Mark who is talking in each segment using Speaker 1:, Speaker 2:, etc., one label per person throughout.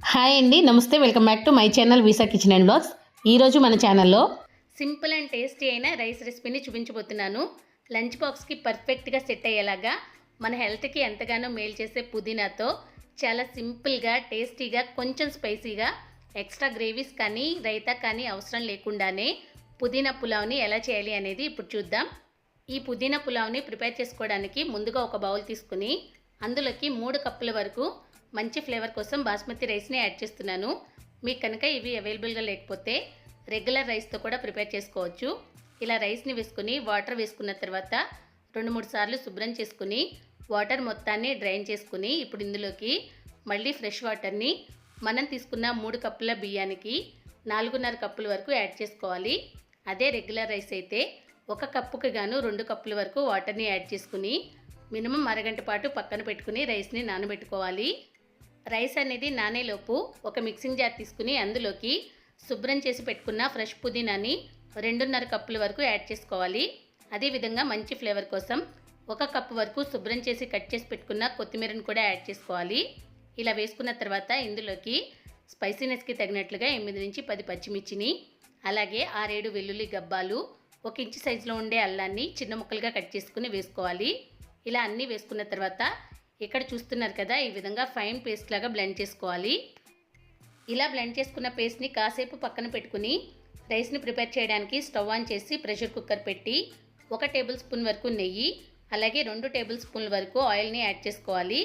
Speaker 1: Hi అండి నమస్తే welcome back to my channel visa kitchen and blogs. ఈరోజు మన ఛానల్లో సింపుల్ అండ్ టేస్టీ అయిన రైస్ రెసిపీని చూపించబోతున్నాను. లంచ్ బాక్స్కి పర్ఫెక్ట్గా సెట్ అయ్యేలాగా మన హెల్త్కి ఎంతగానో మేలు చేసే పుదీనాతో చాలా సింపుల్గా టేస్టీగా కొంచెం స్పైసీగా ఎక్స్ట్రా గ్రేవీస్ కానీ రైతా కానీ అవసరం లేకుండానే పుదీనా పులావ్ని ఎలా చేయాలి అనేది ఇప్పుడు చూద్దాం. ఈ పుదీనా పులావ్ని ప్రిపేర్ చేసుకోవడానికి ముందుగా ఒక బౌల్ తీసుకుని అందులోకి మూడు కప్పుల వరకు మంచి ఫ్లేవర్ కోసం బాస్మతి రైస్ని యాడ్ చేస్తున్నాను. మీకు కనుక ఇవి అవైలబుల్గా లేకపోతే రెగ్యులర్ రైస్తో కూడా ప్రిపేర్ చేసుకోవచ్చు. ఇలా రైస్ని వేసుకుని వాటర్ వేసుకున్న తర్వాత రెండు మూడు సార్లు శుభ్రం చేసుకుని వాటర్ మొత్తాన్ని డ్రైన్ చేసుకుని ఇప్పుడు ఇందులోకి మళ్ళీ ఫ్రెష్ వాటర్ని మనం తీసుకున్న మూడు కప్పుల బియ్యానికి నాలుగున్నర కప్పుల వరకు యాడ్ చేసుకోవాలి. అదే రెగ్యులర్ రైస్ అయితే ఒక కప్పుకి గాను రెండు కప్పుల వరకు వాటర్ని యాడ్ చేసుకుని మినిమం అరగంట పాటు పక్కన పెట్టుకుని రైస్ని నానబెట్టుకోవాలి. రైస్ అనేది నానేలోపు ఒక మిక్సింగ్ జార్ తీసుకుని అందులోకి శుభ్రం చేసి పెట్టుకున్న ఫ్రెష్ పుదీనాని రెండున్నర కప్పుల వరకు యాడ్ చేసుకోవాలి. అదేవిధంగా మంచి ఫ్లేవర్ కోసం ఒక కప్పు వరకు శుభ్రం చేసి కట్ చేసి పెట్టుకున్న కొత్తిమీరని కూడా యాడ్ చేసుకోవాలి. ఇలా వేసుకున్న తర్వాత ఇందులోకి స్పైసీనెస్కి తగినట్లుగా ఎనిమిది నుంచి పది పచ్చిమిర్చిని అలాగే ఆరేడు వెల్లుల్లి గబ్బాలు ఒక ఇంచు సైజులో ఉండే అల్లాన్ని చిన్న ముక్కలుగా కట్ చేసుకుని వేసుకోవాలి. ఇలా అన్నీ వేసుకున్న తర్వాత ఇక్కడ చూస్తున్నారు కదా ఈ విధంగా ఫైన్ పేస్ట్ లాగా బ్లెండ్ చేసుకోవాలి. ఇలా బ్లెండ్ చేసుకున్న పేస్ట్ని కాసేపు పక్కన పెట్టుకుని రైస్ని ప్రిపేర్ చేయడానికి స్టవ్ ఆన్ చేసి ప్రెషర్ కుక్కర్ పెట్టి ఒక టేబుల్ స్పూన్ వరకు నెయ్యి అలాగే రెండు టేబుల్ స్పూన్ల వరకు ఆయిల్ని యాడ్ చేసుకోవాలి.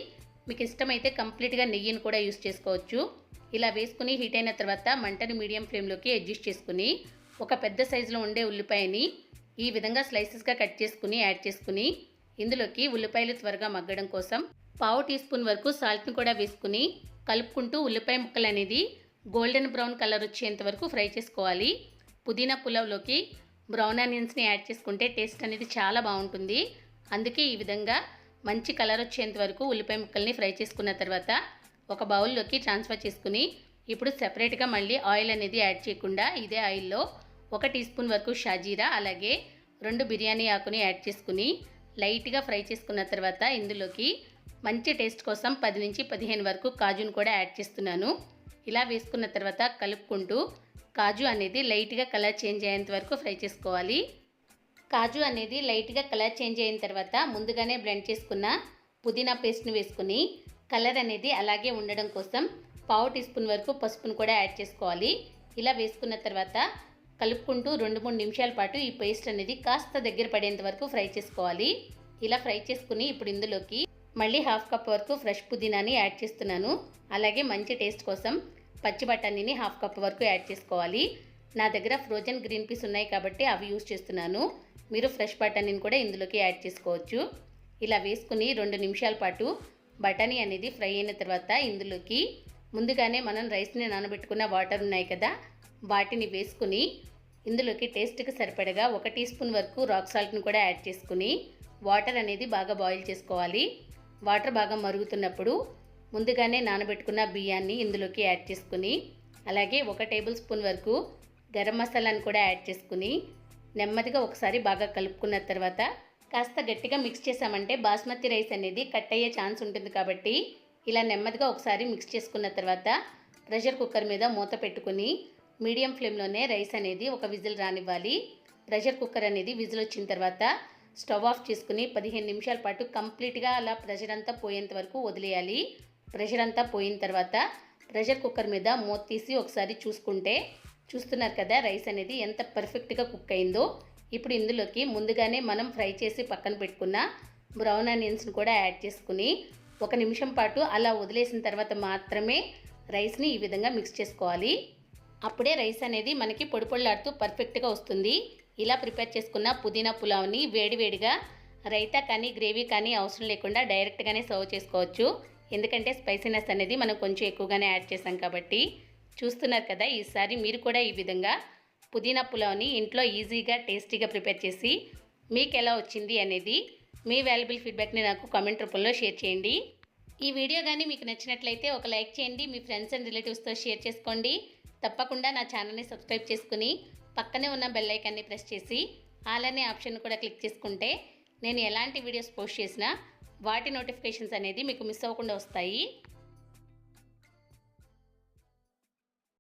Speaker 1: మీకు ఇష్టమైతే కంప్లీట్గా నెయ్యిని కూడా యూస్ చేసుకోవచ్చు. ఇలా వేసుకుని హీట్ అయిన తర్వాత మంటని మీడియం ఫ్లేమ్లోకి అడ్జస్ట్ చేసుకుని ఒక పెద్ద సైజులో ఉండే ఉల్లిపాయని ఈ విధంగా స్లైసెస్గా కట్ చేసుకుని యాడ్ చేసుకుని ఇందులోకి ఉల్లిపాయలు త్వరగా మగ్గడం కోసం పావు టీ స్పూన్ వరకు సాల్ట్ని కూడా వేసుకుని కలుపుకుంటూ ఉల్లిపాయ ముక్కలు అనేది గోల్డెన్ బ్రౌన్ కలర్ వచ్చేంత వరకు ఫ్రై చేసుకోవాలి. పుదీనా పులావ్లోకి బ్రౌన్ ఆనియన్స్ని యాడ్ చేసుకుంటే టేస్ట్ అనేది చాలా బాగుంటుంది. అందుకే ఈ విధంగా మంచి కలర్ వచ్చేంత వరకు ఉల్లిపాయ ముక్కల్ని ఫ్రై చేసుకున్న తర్వాత ఒక బౌల్లోకి ట్రాన్స్ఫర్ చేసుకుని ఇప్పుడు సెపరేట్గా మళ్ళీ ఆయిల్ అనేది యాడ్ చేయకుండా ఇదే ఆయిల్లో ఒక టీ స్పూన్ వరకు షాజీరా అలాగే రెండు బిర్యానీ ఆకుని యాడ్ చేసుకుని లైట్గా ఫ్రై చేసుకున్న తర్వాత ఇందులోకి మంచి టేస్ట్ కోసం పది నుంచి పదిహేను వరకు కాజును కూడా యాడ్ చేస్తున్నాను. ఇలా వేసుకున్న తర్వాత కలుపుకుంటూ కాజు అనేది లైట్గా కలర్ చేంజ్ అయ్యేంత వరకు ఫ్రై చేసుకోవాలి. కాజు అనేది లైట్గా కలర్ చేంజ్ అయిన తర్వాత ముందుగానే బ్లెండ్ చేసుకున్న పుదీనా పేస్ట్ని వేసుకుని కలర్ అనేది అలాగే ఉండడం కోసం పావు టీ స్పూన్ వరకు పసుపును కూడా యాడ్ చేసుకోవాలి. ఇలా వేసుకున్న తర్వాత కలుపుకుంటూ రెండు మూడు నిమిషాల పాటు ఈ పేస్ట్ అనేది కాస్త దగ్గర పడేంత వరకు ఫ్రై చేసుకోవాలి. ఇలా ఫ్రై చేసుకుని ఇప్పుడు ఇందులోకి మళ్ళీ హాఫ్ కప్ వరకు ఫ్రెష్ పుదీనాని యాడ్ చేస్తున్నాను. అలాగే మంచి టేస్ట్ కోసం పచ్చి బఠానీని హాఫ్ కప్ వరకు యాడ్ చేసుకోవాలి. నా దగ్గర ఫ్రోజన్ గ్రీన్ పీస్ ఉన్నాయి కాబట్టి అవి యూజ్ చేస్తున్నాను. మీరు ఫ్రెష్ బఠానీని కూడా ఇందులోకి యాడ్ చేసుకోవచ్చు. ఇలా వేసుకుని రెండు నిమిషాల పాటు బఠానీ అనేది ఫ్రై అయిన తర్వాత ఇందులోకి ముందుగానే మనం రైస్ని నానబెట్టుకున్న వాటర్ ఉన్నాయి కదా వాటిని వేసుకుని ఇందులోకి టేస్ట్కి సరిపడగా ఒక టీ స్పూన్ వరకు రాక్ సాల్ట్ని కూడా యాడ్ చేసుకుని వాటర్ అనేది బాగా బాయిల్ చేసుకోవాలి. వాటర్ బాగా మరుగుతున్నప్పుడు ముందుగానే నానబెట్టుకున్న బియ్యాన్ని ఇందులోకి యాడ్ చేసుకుని అలాగే ఒక టేబుల్ స్పూన్ వరకు గరం మసాలాను కూడా యాడ్ చేసుకుని నెమ్మదిగా ఒకసారి బాగా కలుపుకున్న తర్వాత కాస్త గట్టిగా మిక్స్ చేసామంటే బాస్మతి రైస్ అనేది కట్ అయ్యే ఛాన్స్ ఉంటుంది కాబట్టి ఇలా నెమ్మదిగా ఒకసారి మిక్స్ చేసుకున్న తర్వాత ప్రెషర్ కుక్కర్ మీద మూత పెట్టుకుని మీడియం ఫ్లేమ్లోనే రైస్ అనేది ఒక విజిల్ రానివ్వాలి. ప్రెషర్ కుక్కర్ అనేది విజిల్ వచ్చిన తర్వాత స్టవ్ ఆఫ్ చేసుకుని పదిహేను నిమిషాల పాటు కంప్లీట్గా అలా ప్రెషర్ అంతా పోయేంత వరకు వదిలేయాలి. ప్రెషర్ అంతా పోయిన తర్వాత ప్రెషర్ కుక్కర్ మీద మూత తీసి ఒకసారి చూసుకుంటే చూస్తున్నారు కదా రైస్ అనేది ఎంత పర్ఫెక్ట్గా కుక్ అయిందో. ఇప్పుడు ఇందులోకి ముందుగానే మనం ఫ్రై చేసి పక్కన పెట్టుకున్న బ్రౌన్ ఆనియన్స్ని కూడా యాడ్ చేసుకుని ఒక నిమిషం పాటు అలా వదిలేసిన తర్వాత మాత్రమే రైస్ని ఈ విధంగా మిక్స్ చేసుకోవాలి. అప్పుడే రైస్ అనేది మనకి పొడి పొడిలాడుతూ పర్ఫెక్ట్గా వస్తుంది. ఇలా ప్రిపేర్ చేసుకున్న పుదీనా పులావ్ని వేడివేడిగా రైతా కానీ గ్రేవీ కానీ అవసరం లేకుండా డైరెక్ట్గానే సర్వ్ చేసుకోవచ్చు. ఎందుకంటే స్పైసీనెస్ అనేది మనం కొంచెం ఎక్కువగానే యాడ్ చేసాం కాబట్టి. చూస్తున్నారు కదా ఈసారి మీరు కూడా ఈ విధంగా పుదీనా పులావ్ని ఇంట్లో ఈజీగా టేస్టీగా ప్రిపేర్ చేసి మీకు ఎలా వచ్చింది అనేది మీ వాల్యుబుల్ ఫీడ్బ్యాక్ని నాకు కామెంట్ రూపంలో షేర్ చేయండి. ఈ వీడియో కానీ మీకు నచ్చినట్లయితే ఒక లైక్ చేయండి. మీ ఫ్రెండ్స్ అండ్ రిలేటివ్స్తో షేర్ చేసుకోండి. తప్పకుండా నా ఛానల్ని సబ్స్క్రైబ్ చేసుకుని పక్కనే ఉన్న బెల్ ఐకాన్ని ప్రెస్ చేసి ఆల్ అనే ఆప్షన్ కూడా క్లిక్ చేసుకుంటే నేను ఎలాంటి వీడియోస్ పోస్ట్ చేసినా వాటి నోటిఫికేషన్స్ అనేది మీకు మిస్ అవ్వకుండా వస్తాయి.